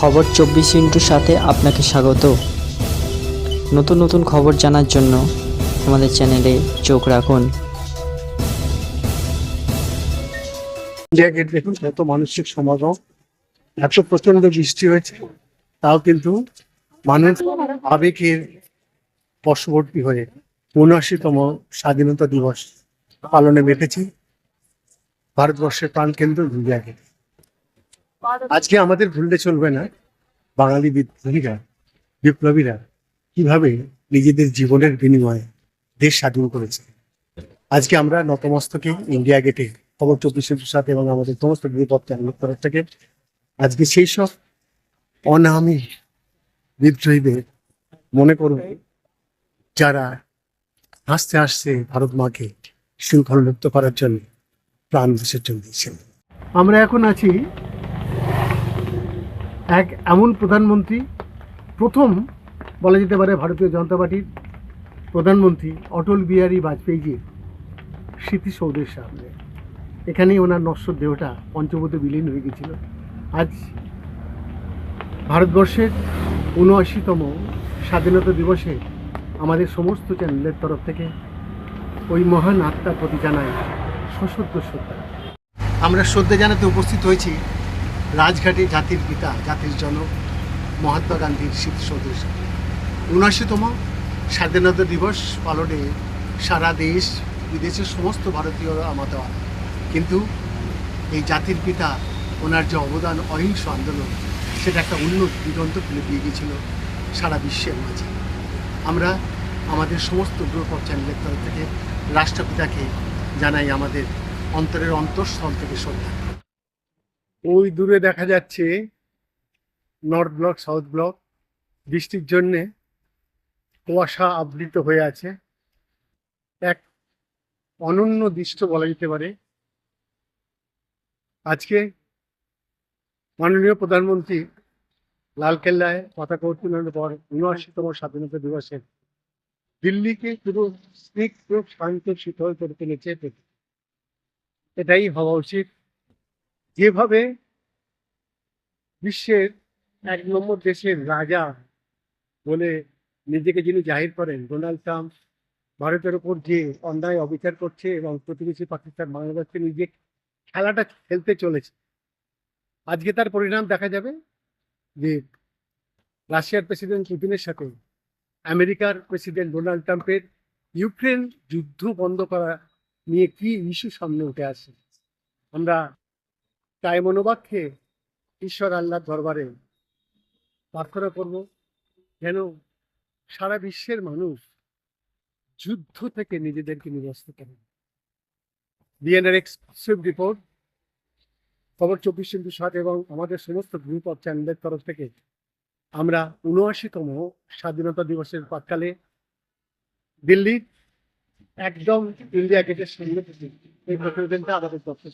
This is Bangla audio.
খবর চব্বিশ ইন্টুর সাথে আপনাকে স্বাগত। নতুন নতুন খবর জানার জন্য আমাদের চ্যানেলে চোখ রাখুন। ইন্ডিয়া গেট দেখুন কত মানসিক সমাগম এত প্রচণ্ড বৃষ্টি হয়েছে, তাও কিন্তু মানুষ আবেগের বশবর্তী হয়ে উনআশিতম স্বাধীনতা দিবস পালনে মেতেছি ভারতবর্ষের প্রাণকেন্দ্র ইন্ডিয়া গেট আজকে আমাদের ভুললে চলবে না। বাঙালি বিদ্রোহীরা, বিপ্লবীরা কীভাবে নিজেদের জীবনের বিনিময়ে দেশ স্বাধীন করেছে। আজকে আমরা নতমস্তকে ইন্ডিয়া গেটে খবর চব্বিশের সাথে এবং আমাদের সমস্ত গৃহপথ চ্যানেলের তরফ থেকে আজকে সেই সব অনামী বিদ্রোহীদের মনে করব, যারা হাসতে হাসতে ভারত মাকে শৃঙ্খলাযুক্ত করার জন্য প্রাণ বিসর্জন দিয়েছেন আমরা এখন আছি এক এমন প্রধানমন্ত্রী, প্রথম বলা যেতে পারে ভারতীয় জনতা পার্টির প্রধানমন্ত্রী অটল বিহারী বাজপেয়ীজির স্মৃতিসৌধের সামনে। এখানেই ওনার নশ্বর দেহটা পঞ্চবতে বিলীন হয়ে গেছিল। আজ ভারতবর্ষের উনআশিতম স্বাধীনতা দিবসে আমাদের সমস্ত চ্যানেলের তরফ থেকে ওই মহান আত্মার প্রতি জানায় সশ্রদ্ধ শ্রদ্ধা। আমরা শ্রদ্ধা জানাতে উপস্থিত হয়েছি রাজঘাটে জাতির পিতা, জাতির জনক মহাত্মা গান্ধীর স্মৃতিসৌধের সামনে উনআশিতম স্বাধীনতা দিবস পালনে সারা দেশ, বিদেশের সমস্ত ভারতীয় আমাদের কিন্তু এই জাতির পিতা, ওনার যে অবদান অহিংস আন্দোলন, সেটা একটা অন্য দিগন্ত খুলে দিয়ে গিয়েছিল সারা বিশ্বের মাঝে। আমরা আমাদের সমস্ত গ্রুপ অফ চ্যানেলের তরফ থেকে রাষ্ট্রপিতাকে জানাই আমাদের অন্তরের অন্তঃস্থল থেকে শ্রদ্ধা। ওই দূরে দেখা যাচ্ছে নর্থ ব্লক সাউথ ব্লক বৃষ্টির জন্যে কুয়াশা আবৃত হয়ে আছে। এক অনন্য দৃশ্য বলা যেতে পারে। আজকে মাননীয় প্রধানমন্ত্রী লালকেল্লায় পতাকা উত্তোলনের পর উনআশিতম স্বাধীনতা দিবসে। দিল্লিকে শুধু স্নিগ্ধ, শান্ত, শীতল করে তুলেছে। এটাই হওয়া উচিত। যেভাবে বিশ্বের এক নম্বর দেশের রাজা বলে নিজেকে যিনি জাহির করেন, ডোনাল্ড ট্রাম্প ভারতের ওপর যে অন্যায় অবিচার করছে এবং প্রতিবেশী পাকিস্তান বাংলাদেশকে নিজে খেলাটা খেলতে চলেছে, আজকে তার পরিণাম দেখা যাবে যে রাশিয়ার প্রেসিডেন্ট পুতিনের সাথে আমেরিকার প্রেসিডেন্ট ডোনাল্ড ট্রাম্পের ইউক্রেন যুদ্ধ বন্ধ করা নিয়ে কি ইস্যু সামনে উঠে আসে। আমরা তাই মনোবাক্যে ঈশ্বর আল্লাহর দরবারে প্রার্থনা করব যেন সারা বিশ্বের মানুষ যুদ্ধ থেকে নিজেদেরকে নিরস্ত করে। বিএনআর এক্সক্লুসিভ রিপোর্ট খবর চব্বিশ ইন্টু সাত এবং আমাদের সমস্ত গ্রুপ অফ চ্যানেলের তরফ থেকে আমরা উনআশিতম স্বাধীনতা দিবসের প্রাককালে দিল্লির একদম ইন্ডিয়া গেটের সামনে এই প্রতিবেদনটা আমাদের দপ্তর